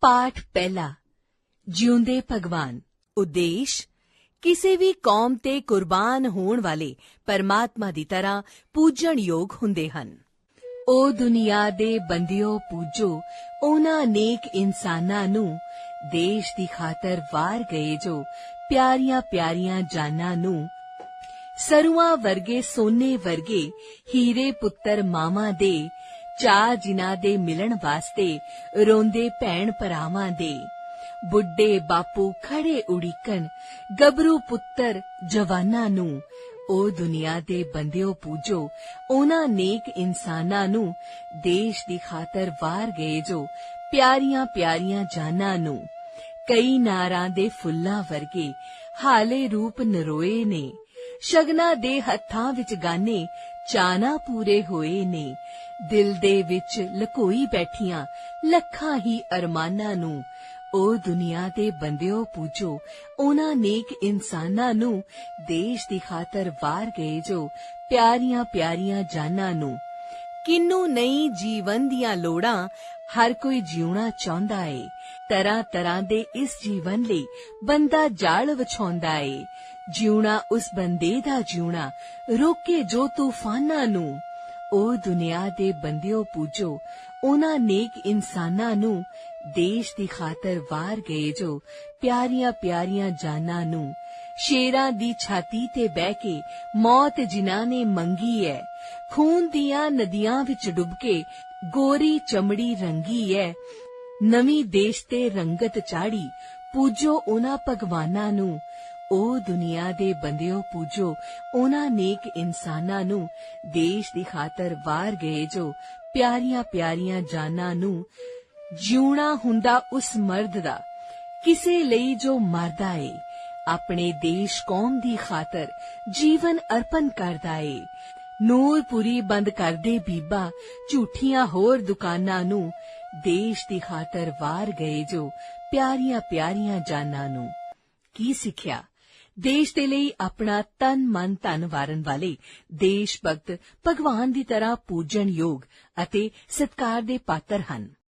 ਪਾਠ ਪਹਿਲਾ। ਜਿਉਂਦੇ ਭਗਵਾਨ। ਉਦੇਸ਼, ਕਿਸੇ ਵੀ ਕੌਮ ਤੇ ਕੁਰਬਾਨ ਹੋਣ ਵਾਲੇ ਪਰਮਾਤਮਾ ਦੀ ਤਰ੍ਹਾਂ ਪੂਜਣਯੋਗ ਹੁੰਦੇ ਹਨ। ਉਹ ਦੁਨੀਆ ਦੇ ਬੰਦਿਓ ਪੂਜੋ, ਉਹਨਾਂ ਨੇਕ ਇਨਸਾਨਾਂ ਨੂੰ ਦੇਸ਼ ਦੀ ਖਾਤਰ ਵਾਰ ਗਏ ਜੋ ਪਿਆਰੀਆਂ ਪਿਆਰੀਆਂ ਜਾਨਾਂ ਨੂੰ ਸਰੂਆਂ ਵਰਗੇ, ਸੋਨੇ ਵਰਗੇ, ਹੀਰੇ ਪੁੱਤਰ ਮਾਮਾ ਦੇ ਚਾਹ ਜਿਨ੍ਹਾਂ ਦੇ ਮਿਲਣ ਵਾਸਤੇ ਰੋਂਦੇ ਭੈਣ ਭਰਾਵਾਂ ਦੇ। ਬੁੱਢੇ ਬਾਪੂ ਖੜੇ ਉਡੀਕਨ ਗੱਭਰੂ ਪੁੱਤਰ ਜਵਾਨਾਂ ਨੂੰ। ਉਹ ਦੁਨੀਆ ਦੇ ਬੰਦਿਓ ਪੂਜੋ, ਉਹਨਾਂ ਨੇਕ ਇਨਸਾਨਾਂ ਨੂੰ। ਦੇਸ਼ ਦੀ ਖਾਤਰ ਵਾਰ ਗਏ ਜੋ ਪਿਆਰੀਆਂ ਪਿਆਰੀਆਂ ਜਾਨਾਂ ਨੂੰ। ਕਈ ਨਾਰਾਂ ਦੇ ਫੁੱਲਾਂ ਵਰਗੇ ਹਾਲੇ ਰੂਪ ਨਰੋਏ ਨੇ। ਸ਼ਗਨਾ ਦੇ ਹੱਥਾਂ ਵਿੱਚ ਗਾਨੇ, ਚਾਨਾ ਪੂਰੇ ਹੋਏ ਨੇ। ਦਿਲ ਦੇ ਵਿੱਚ ਲਕੋਈ ਬੈਠੀਆਂ ਲੱਖਾਂ ਹੀ ਅਰਮਾਨਾਂ ਨੂੰ। ਉਹ ਦੁਨੀਆ ਦੇ ਬੰਦਿਓ ਪੂਜੋ, ਉਹਨਾਂ ਨੇਕ ਇਨਸਾਨਾਂ ਨੂੰ ਦੇਸ਼ ਦੀ ਖਾਤਰ ਵਾਰ ਗਏ ਜੋ ਪਿਆਰੀਆਂ ਪਿਆਰੀਆਂ ਜਾਨਾਂ ਨੂੰ। ਕਿੰਨੂੰ ਨਹੀਂ ਜੀਵਨ ਦੀਆਂ ਲੋੜਾਂ, ਹਰ ਕੋਈ ਜਿਉਣਾ ਚਾਹੁੰਦਾ ਏ। ਤਰ੍ਹਾਂ ਤਰ੍ਹਾਂ ਦੇ ਇਸ ਜੀਵਨ ਲਈ ਬੰਦਾ ਜਾਲ ਵਿਛਾਉਂਦਾ ਏ। ਜਿਉਣਾ ਉਸ ਬੰਦੇ ਦਾ ਜਿਉਣਾ, ਰੋਕੇ ਜੋ ਤੂਫਾਨਾਂ ਨੂੰ। ਉਹ ਦੁਨੀਆ ਦੇ ਬੰਦਿਓ ਪੂਜੋ, ਉਹਨਾਂ ਨੇਕ ਇਨਸਾਨਾਂ ਨੂੰ ਦੇਸ਼ ਦੀ ਖਾਤਰ ਵਾਰ ਗਏ ਜੋ ਪਿਆਰੀਆਂ ਪਿਆਰੀਆਂ ਜਾਨਾਂ ਨੂੰ। ਸ਼ੇਰਾਂ ਦੀ ਛਾਤੀ ਤੇ ਬਹਿ ਕੇ ਮੌਤ ਜਿਨ੍ਹਾਂ ਨੇ ਮੰਗੀ ਐ, ਖੂਨ ਦੀਆਂ ਨਦੀਆਂ ਵਿੱਚ ਡੁੱਬ ਕੇ ਗੋਰੀ ਚਮੜੀ ਰੰਗੀ ਐ, ਨਵੀਂ ਦੇਸ਼ ਤੇ ਰੰਗਤ ਚਾੜੀ, ਪੂਜੋ ਉਹਨਾਂ ਭਗਵਾਨਾਂ ਨੂੰ। ਉਹ ਦੁਨੀਆ ਦੇ ਬੰਦਿਓ ਪੂਜੋ, ਉਹਨਾਂ ਨੇਕ ਇਨਸਾਨਾਂ ਨੂੰ ਦੇਸ਼ ਦੀ ਖਾਤਰ ਵਾਰ ਗਏ ਜੋ ਪਿਆਰੀਆਂ ਪਿਆਰੀਆਂ ਜਾਨਾਂ ਨੂੰ ਜਿਉਣਾ ਹੁੰਦਾ ਉਸ ਮਰਦ ਦਾ। ਕਿਸੇ ਲਈ ਜੋ ਮਰਦਾ ਏ, ਆਪਣੇ ਦੇਸ਼ ਕੌਮ ਦੀ ਖਾਤਰ ਜੀਵਨ ਅਰਪਣ ਕਰਦਾ ਏ। ਨੂਰਪੁਰੀ ਬੰਦ ਕਰਦੇ ਬੀਬਾ, ਝੂਠੀਆਂ ਹੋਰ ਦੁਕਾਨਾਂ ਨੂੰ ਦੇਸ਼ ਦੀ ਖਾਤਰ ਵਾਰ ਗਏ ਜੋ ਪਿਆਰੀਆਂ ਪਿਆਰੀਆਂ ਜਾਨਾਂ ਨੂੰ। ਕੀ ਸਿੱਖਿਆ? ਦੇਸ਼ ਦੇ ਲਈ ਆਪਣਾ ਤਨ ਮਨ ਧਨ ਵਾਰਨ ਵਾਲੇ ਦੇਸ਼ ਭਗਤ ਭਗਵਾਨ ਦੀ ਤਰ੍ਹਾਂ ਪੂਜਣਯੋਗ ਅਤੇ ਸਤਕਾਰ ਦੇ ਪਾਤਰ ਹਨ।